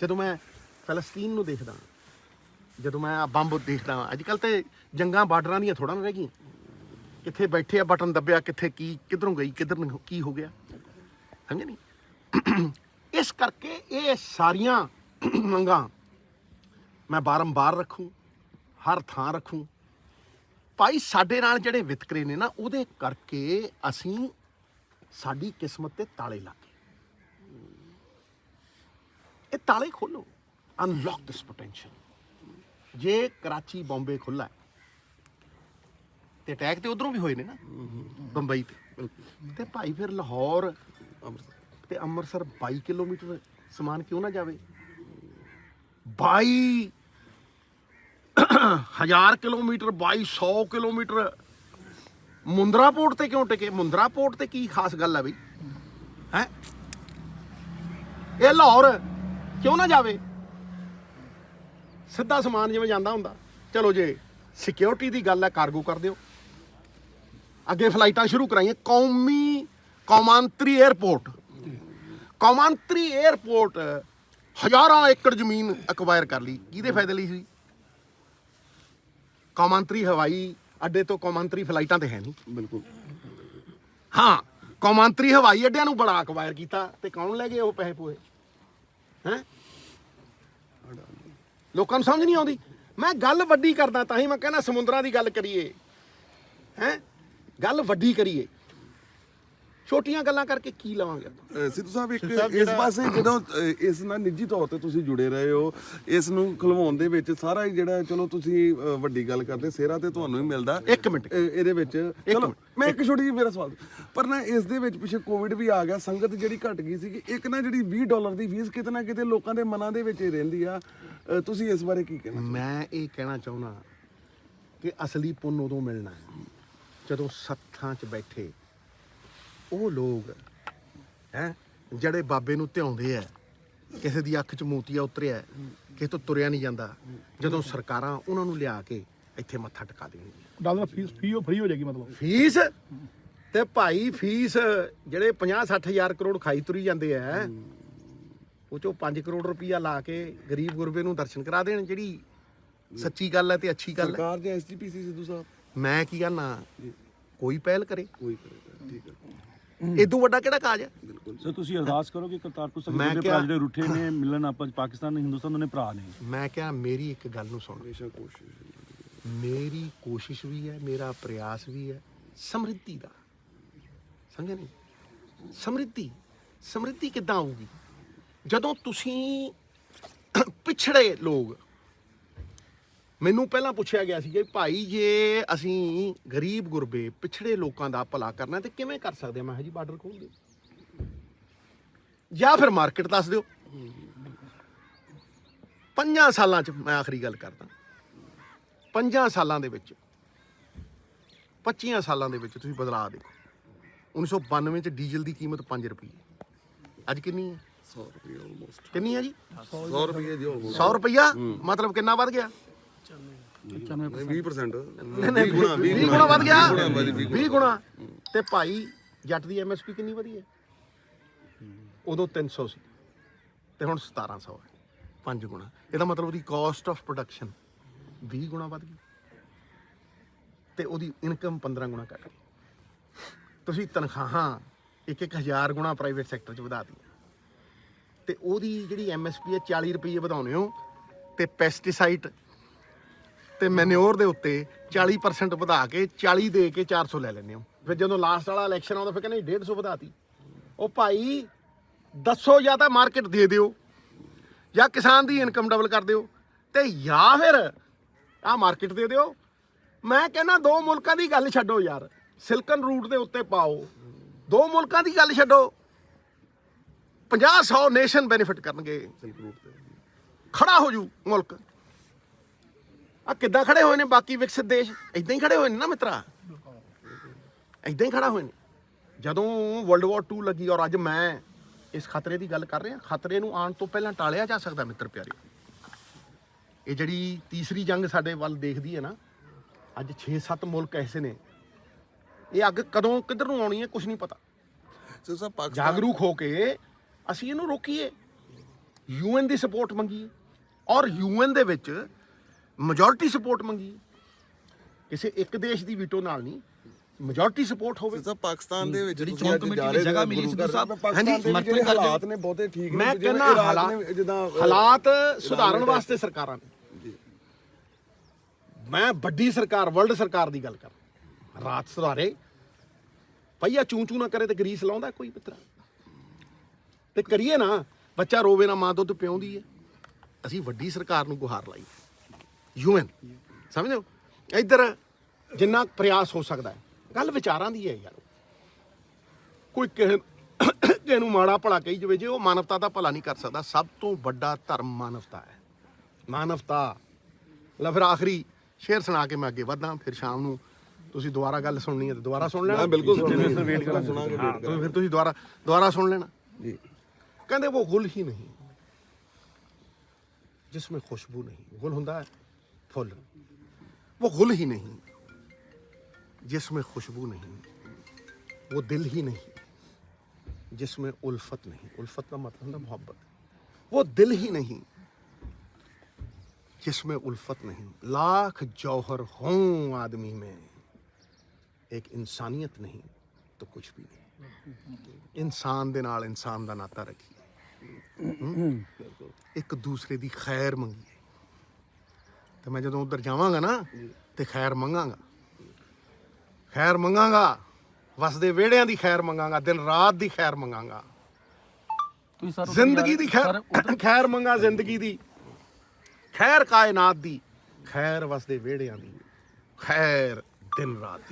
ਜਦੋਂ ਮੈਂ ਫਲਸਤੀਨ ਨੂੰ ਦੇਖਦਾ ਜਦੋਂ ਮੈਂ ਆ ਬੰਬ ਦੇਖਦਾ ਅੱਜ ਕੱਲ ਤੇ ਜੰਗਾਂ ਬਾਰਡਰਾਂ ਦੀਆਂ ਥੋੜਾ ਨਾ ਰਹਿ ਗਈਆਂ। ਕਿੱਥੇ ਬੈਠੇ ਆ, ਬਟਨ ਦੱਬਿਆ, ਕਿੱਥੇ ਕੀ, ਕਿੱਧਰੋਂ ਗਈ, ਕਿੱਧਰ ਨੂੰ ਕੀ ਹੋ ਗਿਆ। ਸਮਝੇ ਨਹੀਂ ਇਸ ਕਰਕੇ ਇਹ ਸਾਰੀਆਂ ਮੰਗਾਂ ਮੈਂ ਬਾਰੰਬਾਰ ਰੱਖੂ, ਹਰ ਥਾਂ ਰੱਖੂ। ਭਾਈ, ਸਾਡੇ ਨਾਲ ਜਿਹੜੇ ਵਿਤਕਰੇ ਨੇ ਨਾ, ਉਹਦੇ ਕਰਕੇ ਅਸੀਂ ਸਾਡੀ ਕਿਸਮਤ ਤੇ ਤਾਲੇ ਲੱਗੇ ਇਹ ਤਾਲੇ ਖੋਲੋ। ਅਨਲੌਕ ਦਿਸ ਪੋਟੈਂਸ਼ੀਅਲ ਜੇ ਕਰਾਚੀ, ਬੰਬੇ ਖੁੱਲਾ ਤੇ ਅਟੈਕ ਤੇ ਉਧਰੋਂ ਵੀ ਹੋਏ ਨੇ ਨਾ, ਬੰਬਈ ਤੇ। ਤੇ ਭਾਈ ਫਿਰ ਲਾਹੌਰ, ਤੇ ਅੰਮ੍ਰਿਤਸਰ 22 ਕਿਲੋਮੀਟਰ ਸਮਾਨ ਕਿਉਂ ਨਾ ਜਾਵੇ? 22 ਹਜ਼ਾਰ ਕਿਲੋਮੀਟਰ 2200 ਕਿਲੋਮੀਟਰ। ਮੁੰਦਰਾ ਪੋਰਟ ਤੇ ਕਿਉਂ ਟਿਕੇ? ਮੁੰਦਰਾ ਪੋਰਟ ਤੇ ਕੀ ਖਾਸ ਗੱਲ ਹੈ ਬਈ? ਹੈ? ਇਹ ਲਾਹੌਰ ਕਿਉਂ ਨਾ ਜਾਵੇ? ਸਿੱਧਾ ਸਮਾਨ ਜਿਵੇਂ ਜਾਂਦਾ ਹੁੰਦਾ। ਚਲੋ ਜੇ ਸਿਕਿਉਰਿਟੀ ਦੀ ਗੱਲ ਹੈ ਕਾਰਗੋ ਕਰ ਦਿਓ। ਅੱਗੇ ਫਲਾਈਟਾਂ ਸ਼ੁਰੂ ਕਰਾਈਆਂ ਕੌਮੀ ਕੌਮਾਂਤਰੀ 에ਅਰਪੋਰਟ ਕੌਮਾਂਤਰੀ 에ਅਰਪੋਰਟ ਹਜ਼ਾਰਾਂ ਏਕੜ ਜ਼ਮੀਨ ਅਕਵਾਇਰ ਕਰ ਲਈ। ਕਿਹਦੇ ਫਾਇਦੇ ਲਈ ਸੀ? ਕੌਮਾਂਤਰੀ ਹਵਾਈ ਅੱਡੇ ਤੋਂ ਕੌਮਾਂਤਰੀ ਫਲਾਈਟਾਂ ਤੇ ਹੈ ਨਹੀਂ। ਬਿਲਕੁਲ। ਹਾਂ ਕੌਮਾਂਤਰੀ ਹਵਾਈ ਅੱਡਿਆਂ ਨੂੰ ਬੜਾ ਅਕਵਾਇਰ ਕੀਤਾ ਤੇ ਕੌਣ ਲੈ ਗਏ ਉਹ ਪੈਸੇ ਪੂਏ ਹੈ? ਲੋਕਾਂ ਨੂੰ ਸਮਝ ਨਹੀਂ ਆਉਂਦੀ। ਮੈਂ ਗੱਲ ਵੱਡੀ ਕਰਦਾ ਤਾਂ ਹੀ ਮੈਂ ਕਹਿੰਦਾ ਸਮੁੰਦਰਾਂ ਦੀ ਗੱਲ ਕਰੀਏ। ਹੈ? ਗੱਲ ਵੱਡੀ ਕਰੀਏ। ਛੋਟੀਆਂ ਗੱਲਾਂ ਕਰਕੇ ਕੀ ਲਵਾਂਗੇ ਆਪਾਂ? ਸਿੱਧੂ ਸਾਹਿਬ ਇੱਕ ਇਸ ਪਾਸੇ ਜਦੋਂ ਇਸ ਨਾਲ ਨਿੱਜੀ ਤੌਰ ਤੇ ਤੁਸੀਂ ਜੁੜੇ ਰਹੇ ਹੋ ਇਸ ਨੂੰ ਖਲਵਾਉਣ ਦੇ ਵਿੱਚ ਸਾਰਾ ਹੀ ਜਿਹੜਾ ਚਲੋ ਤੁਸੀਂ ਵੱਡੀ ਗੱਲ ਕਰਦੇ ਸਿਹਰਾ ਤੇ ਤੁਹਾਨੂੰ ਹੀ ਮਿਲਦਾ। ਇੱਕ ਮਿੰਟ। ਇਹਦੇ ਵਿੱਚ ਚਲੋ। ਮੈਂ ਇੱਕ ਛੋਟੀ ਜਿਹੀ ਮੇਰਾ ਸਵਾਲ। ਪਰ ਨਾ ਇਸ ਦੇ ਵਿੱਚ ਪਿੱਛੇ ਕੋਵਿਡ ਵੀ ਆ ਗਿਆ ਸੰਗਤ ਜਿਹੜੀ ਘਟ ਗਈ ਸੀ ਇੱਕ ਨਾ ਜਿਹੜੀ 20 ਡਾਲਰ ਦੀ ਫੀਸ ਕਿਤੇ ਨਾ ਕਿਤੇ ਲੋਕਾਂ ਦੇ ਮਨਾਂ ਦੇ ਵਿੱਚ ਹੀ ਰਹਿੰਦੀ ਆ। ਤੁਸੀਂ ਇਸ ਬਾਰੇ ਕੀ ਕਹਿਣਾ ਮੈਂ ਇਹ ਕਹਿਣਾ ਚਾਹੁੰਦਾ ਕਿ ਅਸਲੀ ਪੁੰਨ ਉਦੋਂ ਮਿਲਣਾ ਹੈ ਜਦੋਂ ਸੱਥਾਂ 'ਚ ਬੈਠੇ ਉਹ ਲੋਕ ਹੈ ਜਿਹੜੇ ਬਾਬੇ ਨੂੰ ਧਿਆਉਂਦੇ ਆ ਕਿਸੇ ਦੀ ਅੱਖ 'ਚ ਮੋਤੀਆ ਉਤਰਿਆ ਕਿਸੇ ਤੋਂ ਤੁਰਿਆ ਨਹੀਂ ਜਾਂਦਾ ਜਦੋਂ ਸਰਕਾਰਾਂ ਉਹਨਾਂ ਨੂੰ ਲਿਆ ਕੇ ਇੱਥੇ ਮੱਥਾ ਟਿਕਾ ਦੇਣਗੀਆਂ। ਡਾਲਰ ਫੀਸ ਫੀ ਉਹ ਫ੍ਰੀ ਹੋ ਜਾਏਗੀ ਮਤਲਬ। ਫੀਸ? ਤੇ ਭਾਈ ਫੀਸ ਜਿਹੜੇ 50 60 ਹਜ਼ਾਰ ਕਰੋੜ ਖਾਈ ਤੁਰੀ ਜਾਂਦੇ ਆ ਉਹ ਚੋਂ 5 ਕਰੋੜ ਰੁਪਈਆ ਲਾ ਕੇ ਗਰੀਬ ਗੁਰਬੇ ਨੂੰ ਦਰਸ਼ਨ ਕਰਾ ਦੇਣ ਜਿਹੜੀ ਸੱਚੀ ਗੱਲ ਹੈ ਤੇ ਅੱਛੀ ਗੱਲ ਹੈ। ਸਰਕਾਰ ਜਾਂ ਐਸਜੀਪੀਸੀ ਸਿੱਧੂ ਸਾਹਿਬ? ਮੈਂ ਕੀ ਕਹਿਣਾ ਕੋਈ ਪਹਿਲ ਕਰੇ। ਕੋਈ ਕਰੇਗਾ ਠੀਕ ਹੈ। ਇਦੋਂ ਵੱਡਾ ਕਿਹੜਾ ਕਾਜ ਹੈ? ਸਰ ਤੁਸੀਂ ਅਰਦਾਸ ਕਰੋ ਕਿ ਕਰਤਾਰਪੁਰ ਮੈਂ ਸਾਹਿਬ ਦੇ ਕਿਹਾ- ਭਰਾ ਜਿਹੜੇ ਰੁੱਠੇ ਨੇ ਮਿਲਣ ਆਪਾਂ ਪਾਕਿਸਤਾਨ ਹਿੰਦੁਸਤਾਨ ਦੋਨੇ ਭਰਾ ਨੇ। ਮੈਂ ਕਿਹਾ ਮੇਰੀ ਇੱਕ ਗੱਲ ਨੂੰ ਸੁਣ। ਹਮੇਸ਼ਾ ਕੋਸ਼ਿਸ਼ ਮੇਰੀ ਕੋਸ਼ਿਸ਼ ਵੀ ਹੈ ਮੇਰਾ ਪ੍ਰਯਾਸ ਵੀ ਹੈ ਸਮਰਿੱਧੀ ਦਾ। ਸਮਝਿਆ ਨਹੀਂ? ਸਮਰਿੱਧੀ। ਸਮਰਿੱਧੀ ਕਿੱਦਾਂ ਆਊਗੀ ਜਦੋਂ ਤੁਸੀਂ ਪਿਛੜੇ ਲੋਕ ਮੈਨੂੰ ਪਹਿਲਾਂ ਪੁੱਛਿਆ ਗਿਆ ਸੀ ਕਿ ਭਾਈ ਜੇ ਅਸੀਂ ਗਰੀਬ ਗੁਰਬੇ ਪਿਛੜੇ ਲੋਕਾਂ ਦਾ ਭਲਾ ਕਰਨਾ ਤੇ ਕਿਵੇਂ ਕਰ ਸਕਦੇ ਮੈਂ ਜੀ ਬਾਰਡਰ ਖੋਲ ਦਿਓ। ਜਾਂ ਫਿਰ ਮਾਰਕੀਟ ਦੱਸ ਦਿਓ। ਪੰਜਾਂ ਸਾਲਾਂ ਚ ਮੈਂ ਆਖਰੀ ਗੱਲ ਕਰਦਾ। ਪੰਜਾਂ ਸਾਲਾਂ ਦੇ ਵਿੱਚ 25 ਸਾਲਾਂ ਦੇ ਵਿੱਚ ਤੁਸੀਂ ਬਦਲਾਅ ਦੇਖੋ। 1992 ਚ ਡੀਜ਼ਲ ਦੀ ਕੀਮਤ 5 ਰੁਪਏ ਅੱਜ ਕਿੰਨੀ ਹੈ? 100 ਰੁਪਏ ਆਲਮੋਸਟ ਕਿੰਨੀ ਹੈ ਜੀ? 100 ਰੁਪਏ almost। 100 ਰੁਪਇਆ ਮਤਲਬ ਕਿੰਨਾ ਵੱਧ ਗਿਆ? ਨਹੀਂ 20% ਨਹੀਂ ਨਹੀਂ 20 ਗੁਣਾ 20 ਗੁਣਾ। ਵੱਧ ਗਿਆ। ਗੁਣਾ ਵੱਧ, ਵੀਹ 20 ਗੁਣਾ। ਤੇ ਭਾਈ ਜੱਟ ਦੀ ਐਮਐਸਪੀ ਕਿੰਨੀ ਵਧੀ ਹੈ? ਉਦੋਂ 300 ਸੀ ਤੇ ਹੁਣ 1700 ਹੈ। 5 ਗੁਣਾ। ਇਹਦਾ ਮਤਲਬ ਉਹਦੀ ਕਾਸਟ ਆਫ ਪ੍ਰੋਡਕਸ਼ਨ 20 ਗੁਣਾ ਵੱਧ ਗਈ। ਤੇ ਉਹਦੀ ਇਨਕਮ 15 ਗੁਣਾ ਘਟ ਗਈ। ਤੁਸੀਂ ਤਨਖਾਹਾਂ ਇੱਕ ਇੱਕ ਹਜ਼ਾਰ ਗੁਣਾ ਪ੍ਰਾਈਵੇਟ ਸੈਕਟਰ 'ਚ ਵਧਾ ਦਿੱਤੀਆਂ। ਤੇ ਉਹਦੀ ਜਿਹੜੀ ਐਮਐਸਪੀ ਹੈ 40 ਰੁਪਏ ਵਧਾਉਣੇ ਹੋ। ਤੇ ਪੈਸਟੀਸਾਈਡ ਤੇ ਮੈਨਿਓਰ ਦੇ ਉੱਤੇ 40% ਵਧਾ ਕੇ 40 ਦੇ ਕੇ 400 ਲੈ ਲੈਂਦੇ ਹੋ। ਫਿਰ ਜਦੋਂ ਲਾਸਟ ਵਾਲਾ ਇਲੈਕਸ਼ਨ ਆਉਂਦਾ, ਫਿਰ ਕਹਿੰਦੇ 150 ਵਧਾਤੀ। ਉਹ ਭਾਈ ਦੱਸੋ ਜਾਂ ਤਾਂ ਮਾਰਕੀਟ ਦੇ ਦਿਓ, ਜਾਂ ਕਿਸਾਨ ਦੀ ਇਨਕਮ ਡਬਲ ਕਰ ਦਿਓ, ਤੇ ਜਾਂ ਫਿਰ ਆਹ ਮਾਰਕੀਟ ਦੇ ਦਿਓ। ਮੈਂ ਕਹਿੰਦਾ ਦੋ ਮੁਲਕਾਂ ਦੀ ਗੱਲ ਛੱਡੋ ਯਾਰ, ਸਿਲਕਨ ਰੂਟ ਦੇ ਉੱਤੇ ਪਾਓ, ਦੋ ਮੁਲਕਾਂ ਦੀ ਗੱਲ ਛੱਡੋ। 50 100 ਨੇਸ਼ਨ ਬੈਨੀਫਿਟ ਕਰਨਗੇ। ਸਿਲਕ ਖੜਾ ਹੋ ਜੂ ਮੁਲਕ। ਆ ਕਿੱਦਾਂ ਖੜੇ ਹੋਏ ਨੇ ਬਾਕੀ ਵਿਕਸਿਤ ਦੇਸ਼? ਇਦਾਂ ਹੀ ਖੜੇ ਹੋਏ ਨੇ ਨਾ ਮਿੱਤਰਾ? ਇਦਾਂ ਹੀ ਖੜਾ ਹੋਏ ਨੇ। ਜਦੋਂ ਵਰਲਡ ਵਾਰ 2 ਲੱਗੀ ਔਰ ਅੱਜ ਮੈਂ ਇਸ ਖਤਰੇ ਦੀ ਗੱਲ ਕਰ ਰਿਹਾ ਖਤਰੇ ਨੂੰ ਆਉਣ ਤੋਂ ਪਹਿਲਾਂ ਟਾਲਿਆ ਜਾ ਸਕਦਾ ਮਿੱਤਰ ਪਿਆਰੇ। ਇਹ ਜਿਹੜੀ ਤੀਸਰੀ ਜੰਗ ਸਾਡੇ ਵੱਲ ਦੇਖਦੀ ਹੈ ਨਾ ਅੱਜ 6-7 ਮੁਲਕ ਐਸੇ ਨੇ। ਇਹ ਅੱਗ ਕਦੋਂ ਕਿੱਧਰ ਨੂੰ ਆਉਣੀ ਹੈ ਕੁਝ ਨਹੀਂ ਪਤਾ। ਸਿੱਧੂ ਸਾਹਿਬ ਪਾਕਿਸਤਾਨ ਜਾਗਰੂਕ ਹੋ ਕੇ ਅਸੀਂ ਇਹਨੂੰ ਰੋਕੀਏ। ਯੂਐਨ ਦੀ ਸਪੋਰਟ ਮੰਗੀ ਹੈ ਔਰ ਯੂਐਨ ਦੇ ਵਿੱਚ ਮੈਜੋਰਿਟੀ ਸਪੋਰਟ ਮੰਗੀ। ਹੈ ਕਿਸੇ ਇੱਕ ਦੇਸ਼ ਦੀ ਵੀਟੋ ਨਾਲ ਨਹੀਂ ਮੈਜੋਰਿਟੀ ਸਪੋਰਟ ਹੋਵੇ। ਤਾਂ ਪਾਕਿਸਤਾਨ ਦੇ ਵਿੱਚ ਜਿਹੜੀ ਤੁਸੀਂ ਚੋਣ ਅੱਜ ਕਮੇਟੀ ਜਾ ਰਹੇ ਜਗ੍ਹਾ ਗੁਰੂ ਮਿਲੀ ਸਿੱਧੂ ਸਾਹਿਬ, ਪਾਕਿਸਤਾਨ ਦੇ ਵਿੱਚ ਸਮਰਥਨ ਜਿਹੜੇ ਕਰਦੇ ਹਾਲਾਤ ਨੇ ਬਹੁਤੇ ਠੀਕ ਨੇ ਮੈਂ ਜਿਵੇਂ ਕਹਿੰਦਾ ਇਰਾਕ ਹਾਲਾਤ ਨੇ ਜਿੱਦਾਂ ਅਹ, ਹਾਲਾਤ ਸੁਧਾਰਨ ਵਾਸਤੇ ਸਰਕਾਰਾਂ ਨੇ। ਮੈਂ ਵੱਡੀ ਸਰਕਾਰ ਵਰਲਡ ਸਰਕਾਰ ਦੀ ਗੱਲ ਕਰ। ਰਾਤ ਸੁਧਾਰੇ। ਪਈਆ ਚੂੰ ਚੂੰ ਨਾ ਕਰੇ ਤੇ ਗਰੀਸ ਲਾਉਂਦਾ ਕੋਈ ਮਿੱਤਰਾ ਤੇ ਕਰੀਏ ਨਾ ਬੱਚਾ ਰੋਵੇ ਨਾ ਮਾਂ ਦੁੱਧ ਪਿਉਂਦੀ ਹੈ। ਅਸੀਂ ਵੱਡੀ ਸਰਕਾਰ ਨੂੰ ਗੁਹਾਰ ਲਾਈ ਹਿਊਮਨ ਸਮਝਦੇ ਹੋ? ਇੱਧਰ ਜਿੰਨਾ ਪ੍ਰਯਾਸ ਹੋ ਸਕਦਾ ਹੈ ਗੱਲ ਵਿਚਾਰਾਂ ਦੀ ਹੈ ਯਾਰ। ਕੋਈ ਕਿਸੇ ਕਿਸੇ ਨੂੰ ਮਾੜਾ ਭਲਾ ਕਹੀ ਜਾਵੇ ਜੇ ਉਹ ਮਾਨਵਤਾ ਦਾ ਭਲਾ ਨਹੀਂ ਕਰ ਸਕਦਾ ਸਭ ਤੋਂ ਵੱਡਾ ਧਰਮ ਮਾਨਵਤਾ ਹੈ। ਮਾਨਵਤਾ। ਲੈ ਫਿਰ ਆਖਰੀ ਸ਼ੇਰ ਸੁਣਾ ਕੇ ਮੈਂ ਅੱਗੇ ਵਧਾਂ ਫਿਰ ਸ਼ਾਮ ਨੂੰ ਤੁਸੀਂ ਦੁਬਾਰਾ ਗੱਲ ਸੁਣਨੀ ਹੈ ਤੇ ਦੁਬਾਰਾ ਸੁਣ ਲੈਣਾ। ਬਿਲਕੁਲ ਸੁਣਨੀ ਹੈ ਵੇਟ ਕਰਾਂ ਸੁਣਾਂਗੇ ਵੇਟ ਫਿਰ ਤੁਸੀਂ ਦੁਬਾਰਾ ਦੁਬਾਰਾ ਸੁਣ ਲੈਣਾ। ਜੀ। ਕਹਿੰਦੇ ਉਹ ਗੁਲ ਹੀ ਨਹੀਂ। ਜਿਸ ਵਿੱਚ ਖੁਸ਼ਬੂ ਨਹੀਂ। ਗੁਲ ਹੁੰਦਾ ਹੈ। ਫੁੱਲ वो गुल ही नहीं जिसमें खुशबू नहीं वो दिल ही नहीं जिसमें उल्फत नहीं उल्फत का मतलब है मोहब्बत वो दिल ही नहीं जिसमें उल्फत नहीं लाख जौहर हों आदमी में एक इंसानियत नहीं तो कुछ भी नहीं ਇਨਸਾਨ ਦੇ ਨਾਲ ਇਨਸਾਨ ਦਾ ਨਾਤਾ ਰੱਖੀਏ ਹਮ? ਇੱਕ ਦੂਸਰੇ ਦੀ ਖੈਰ ਮੰਗੀਏ ਤੇ ਮੈਂ ਜਦੋਂ ਉਧਰ ਜਾਵਾਂਗਾ ਨਾ ਤੇ ਖੈਰ ਮੰਗਾਂਗਾ। ਖੈਰ ਮੰਗਾਂਗਾ ਵਸਦੇ ਵਿਹੜਿਆਂ ਦੀ ਖੈਰ ਮੰਗਾਂਗਾ ਦਿਨ ਰਾਤ ਦੀ ਖੈਰ ਮੰਗਾਂਗਾ। ਤੁਸੀਂ ਸਰ ਜ਼ਿੰਦਗੀ ਦੀ ਖੈਰ ਖੈਰ ਮੰਗਾ ਜ਼ਿੰਦਗੀ ਦੀ। ਖੈਰ ਕਾਇਨਾਤ ਦੀ। ਖੈਰ ਵਸਦੇ ਵਿਹੜਿਆਂ ਦੀ। ਖੈਰ ਦਿਨ ਰਾਤ ਦੀ।